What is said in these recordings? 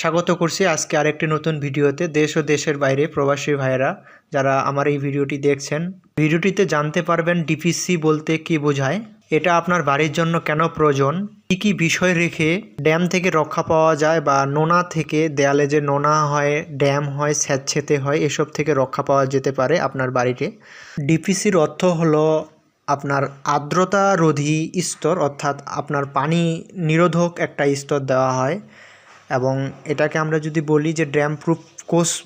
স্বাগত করছি আজকে আরেকটি নতুন ভিডিওতে দেশ ও দেশের বাইরে প্রবাসী ভাইয়েরা যারা আমার এই ভিডিওটি দেখছেন। ভিডিওটিতে জানতে পারবেন ডিপিসি বলতে কি বোঝায়, এটা আপনার বাড়ির জন্য কেন প্রয়োজন, কী কী বিষয় রেখে ড্যাম থেকে রক্ষা পাওয়া যায় বা নোনা থেকে দেয়ালে যে নোনা হয়, ড্যাম হয় স্যাঁতছেতে হয়, এসব থেকে রক্ষা পাওয়া যেতে পারে আপনার বাড়িতে। ডিপিসির অর্থ হলো আপনার আর্দ্রতা রোধী স্তর, অর্থাৎ আপনার পানি নিরোধক একটা স্তর দেওয়া হয়। এবং এটাকে আমরা যদি বলি যে ড্যাম প্রুফ কোর্স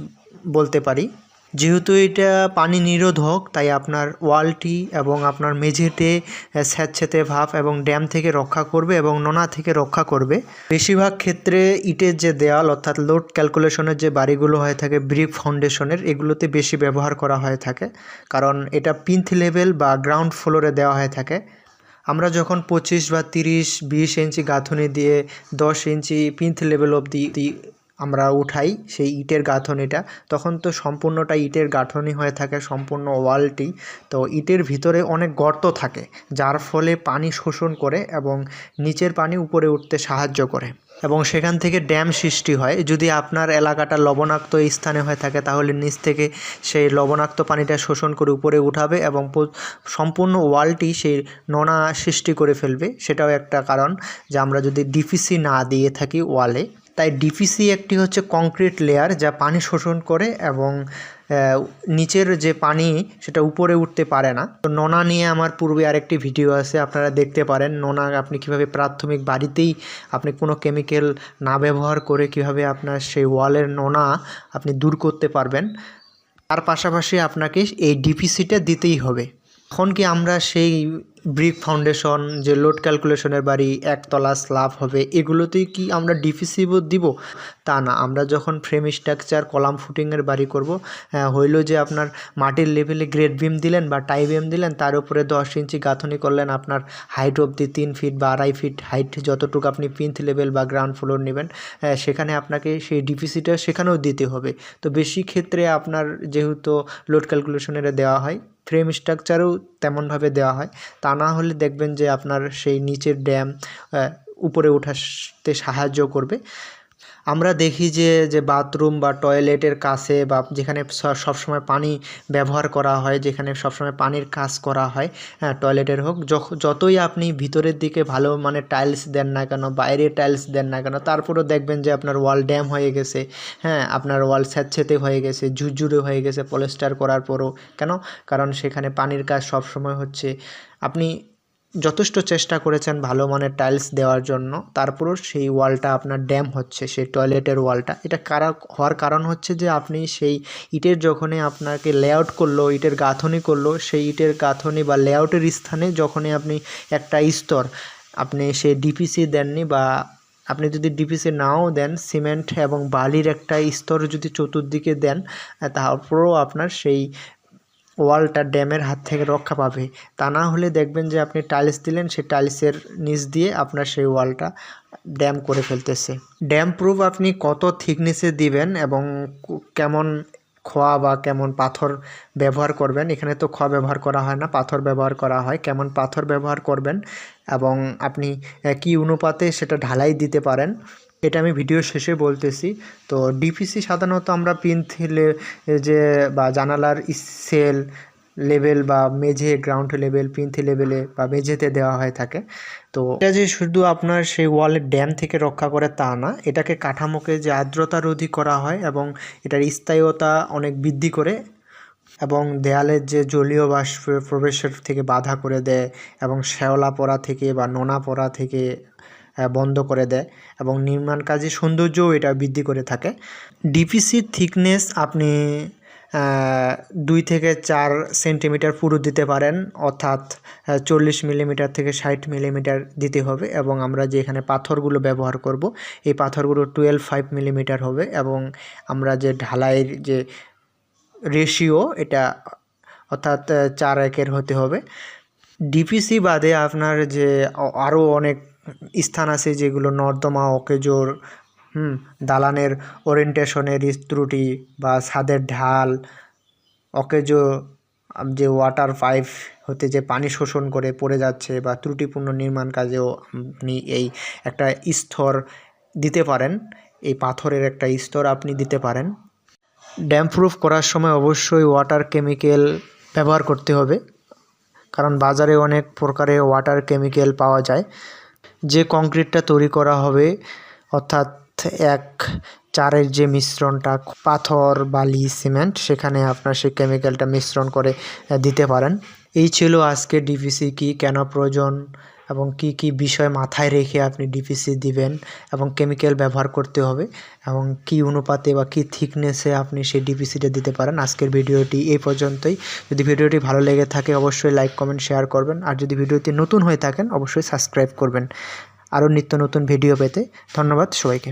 বলতে পারি, যেহেতু এটা পানি নিরোধক, তাই আপনার ওয়ালটি এবং আপনার মেঝেতে স্যাঁতছেতে ভাব এবং ড্যাম থেকে রক্ষা করবে এবং নোনা থেকে রক্ষা করবে। বেশিরভাগ ক্ষেত্রে ইটের যে দেয়াল, অর্থাৎ লোড ক্যালকুলেশনের যে বাড়িগুলো হয়ে থাকে ব্রিক ফাউন্ডেশনের, এগুলোতে বেশি ব্যবহার করা হয়ে থাকে। কারণ এটা পিন্থ লেভেল বা গ্রাউন্ড ফ্লোরে দেওয়া হয়ে থাকে। আমরা যখন পঁচিশ বা তিরিশ, বিশ ইঞ্চি গাঁথনি দিয়ে দশ ইঞ্চি পিন্থ লেভেল অবধি আমরা উঠাই সেই ইটের গাঁথনিটা, তখন তো সম্পূর্ণটা ইটের গাঁথনি হয়ে থাকে, সম্পূর্ণ ওয়ালটি। তো ইটের ভিতরে অনেক গর্ত থাকে, যার ফলে পানি শোষণ করে এবং নিচের পানি উপরে উঠতে সাহায্য করে। এবং সেখান থেকে ড্যাম সৃষ্টি হয়। যদি আপনার এলাকাটা লবণাক্ত স্থানে হয়ে থাকে, তাহলে নিচ থেকে সেই লবণাক্ত পানিটা শোষণ করে উপরে উঠাবে এবং সম্পূর্ণ ওয়ালটি সেই নোনা সৃষ্টি করে ফেলবে। সেটাও একটা কারণ যে আমরা যদি ডিপিসি না দিয়ে থাকি ওয়ালে তাই ডিপিসি একটি হচ্ছে কংক্রিট লেয়ার যা পানি শোষণ করে এবং নিচের যে পানি সেটা উপরে উঠতে পারে না। তো নোনা নিয়ে আমার পূর্বে আরেকটি ভিডিও আছে, আপনারা দেখতে পারেন। নোনা আপনি কীভাবে প্রাথমিক বাড়িতেই আপনি কোনো কেমিক্যাল না ব্যবহার করে কীভাবে আপনার সেই ওয়ালের নোনা আপনি দূর করতে পারবেন। তার পাশাপাশি আপনাকে এই ডিপিসিটা দিতেই হবে। এখন কি আমরা সেই ব্রিক ফাউন্ডেশন যে লোড ক্যালকুলেশনের বাড়ি, একতলা স্ল্যাব হবে, এগুলোতেই কি আমরা ডিপিসি দিব? তা না, আমরা যখন ফ্রেম স্ট্রাকচার কলাম ফুটিংয়ের বাড়ি করব হইল যে আপনার মাটির লেভেলে গ্রেড বিম দিলেন বা টাই বিম দিলেন, তার উপরে দশ ইঞ্চি গাঁথনি করলেন আপনার হাইট অবধি তিন ফিট বা আড়াই ফিট হাইট যতটুকু আপনি পিন্থ লেভেল বা গ্রাউন্ড ফ্লোর নেবেন সেখানে আপনাকে সেই ডিপিসিটা সেখানেও দিতে হবে। তো বেশি ক্ষেত্রে আপনার যেহেতু লোড ক্যালকুলেশনের দেওয়া হয় ফ্রেম স্ট্রাকচারও তেমনভাবে দেওয়া হয়। তা না হলে দেখবেন যে আপনার সেই নিচের ড্যাম উপরে ওঠাতে সাহায্য করবে। আমরা দেখি যে যে বাথরুম বা টয়লেটের কাছে বা যেখানে সবসময় পানি ব্যবহার করা হয়, যেখানে সবসময় পানির কাজ করা হয় হ্যাঁ টয়লেটের হোক যতই আপনি ভিতরের দিকে ভালো মানে টাইলস দেন না কেন বাইরে টাইলস দেন না কেন, তারপরেও দেখবেন যে আপনার ওয়াল ড্যাম হয়ে গেছে হ্যাঁ আপনার ওয়াল স্যাঁতসেঁতে হয়ে গেছে, ঝুরঝুরে হয়ে গেছে পলেস্টার করার পরও, কেন? কারণ সেখানে পানির কাজ সবসময় হচ্ছে। আপনি যথেষ্ট চেষ্টা করেছেন ভালো মানের টাইলস দেওয়ার জন্য। তারপরও সেই ওয়ালটা আপনার ড্যাম হচ্ছে, সেই টয়লেটের ওয়ালটা এটা কারা, হওয়ার কারণ হচ্ছে যে আপনি সেই ইটের যখনই আপনাকে লেআউট করল, ইটের গাঁথনি করল, সেই ইটের গাঁথনি বা লেআউটের স্থানে যখনই আপনি একটা স্তর, আপনি সেই ডিপিসি দেননি বা আপনি যদি ডিপিসি নাও দেন সিমেন্ট এবং বালির একটা স্তর যদি চতুর্দিকে দেন, তারপরেও আপনার সেই ওয়ালটা ড্যামের হাত থেকে রক্ষা পাবে। তা না হলে দেখবেন যে আপনি টাইলস দিলেন, সেই টাইলসের নিচ দিয়ে আপনার সেই ওয়ালটা ড্যাম করে ফেলতেছে। ড্যাম প্রুফ আপনি কত থিকনেসে দিবেন এবং কেমন খোয়া বা কেমন পাথর ব্যবহার করবেন? এখানে তো খোয়া ব্যবহার করা হয় না, পাথর ব্যবহার করা হয়। কেমন পাথর ব্যবহার করবেন এবং আপনি কি অনুপাতে সেটা ঢালাই দিতে পারেন? এটা আমি ভিডিও শেষে বলতেছি। তো ডিপিসি সাধারণত আমরা পিনথিলে যে, বা জানালার সেল লেভেল বা মেঝে গ্রাউন্ড লেভেল পিনথি লেভেলে বা মেঝেতে দেওয়া হয়ে থাকে। তো এটা যে শুধু আপনার সেই ওয়ালের ড্যাম থেকে রক্ষা করে তা না, এটাকে কাঠামোকে যে আর্দ্রতা রোধী করা হয় এবং এটার স্থায়ীতা অনেক বৃদ্ধি করে এবং দেয়ালের যে জলীয় বাষ্প প্রবেশের থেকে বাধা করে দেয় এবং শ্যাওলা পড়া থেকে বা নোনা পড়া থেকে বন্ধ করে দেয় এবং নির্মাণ কাজে সৌন্দর্যও এটা বৃদ্ধি করে থাকে। ডিপিসির থিকনেস আপনি দুই থেকে চার সেন্টিমিটার পুরো দিতে পারেন, অর্থাৎ চল্লিশ মিলিমিটার থেকে ষাট মিলিমিটার দিতে হবে এবং আমরা যে এখানে পাথরগুলো ব্যবহার করব, এই পাথরগুলো টুয়েলভ ফাইভ মিলিমিটার হবে এবং আমরা যে ঢালাইয়ের যে রেশিও এটা, অর্থাৎ চার একের হতে হবে। ডিপিসি বাদে আপনার যে আরও অনেক স্থান আছে যেগুলো নর্দমা, অকেজোর, হুম, দালানের ওরিয়েন্টেশনের ত্রুটি বা ছাদের ঢাল, অকেজো যে ওয়াটার পাইপ হতে যে পানি শোষণ করে পড়ে যাচ্ছে বা ত্রুটিপূর্ণ নির্মাণ কাজেও আপনি এই একটা স্তর দিতে পারেন, এই পাথরের একটা স্তর আপনি দিতে পারেন। ড্যাম প্রুফ করার সময় অবশ্যই ওয়াটার কেমিক্যাল ব্যবহার করতে হবে, কারণ বাজারে অনেক প্রকারের ওয়াটার কেমিক্যাল পাওয়া যায়। যে কংক্রিটটা তৈরি করা হবে, অর্থাৎ এক চারের যে মিশ্রণটা, পাথর, বালি, সিমেন্ট, সেখানে আপনার সেই কেমিক্যালটা মিশ্রণ করে দিতে পারেন। এই ছিল আজকে ডিপিসি কি, কেন প্রয়োজন এবং কি কি বিষয় মাথায় রেখে আপনি ডিপিসি দিবেন এবং কেমিক্যাল ব্যবহার করতে হবে এবং কি অনুপাতে বা কি থিকনেসে আপনি সেই ডিপিসিটা দিতে পারেন। আজকের ভিডিওটি এই পর্যন্তই। যদি ভিডিওটি ভালো লেগে থাকে অবশ্যই লাইক কমেন্ট শেয়ার করবেন। আর যদি ভিডিওটি নতুন হয়ে থাকেন অবশ্যই সাবস্ক্রাইব করবেন। আরও নিত্য নতুন ভিডিও পেতে ধন্যবাদ সবাইকে।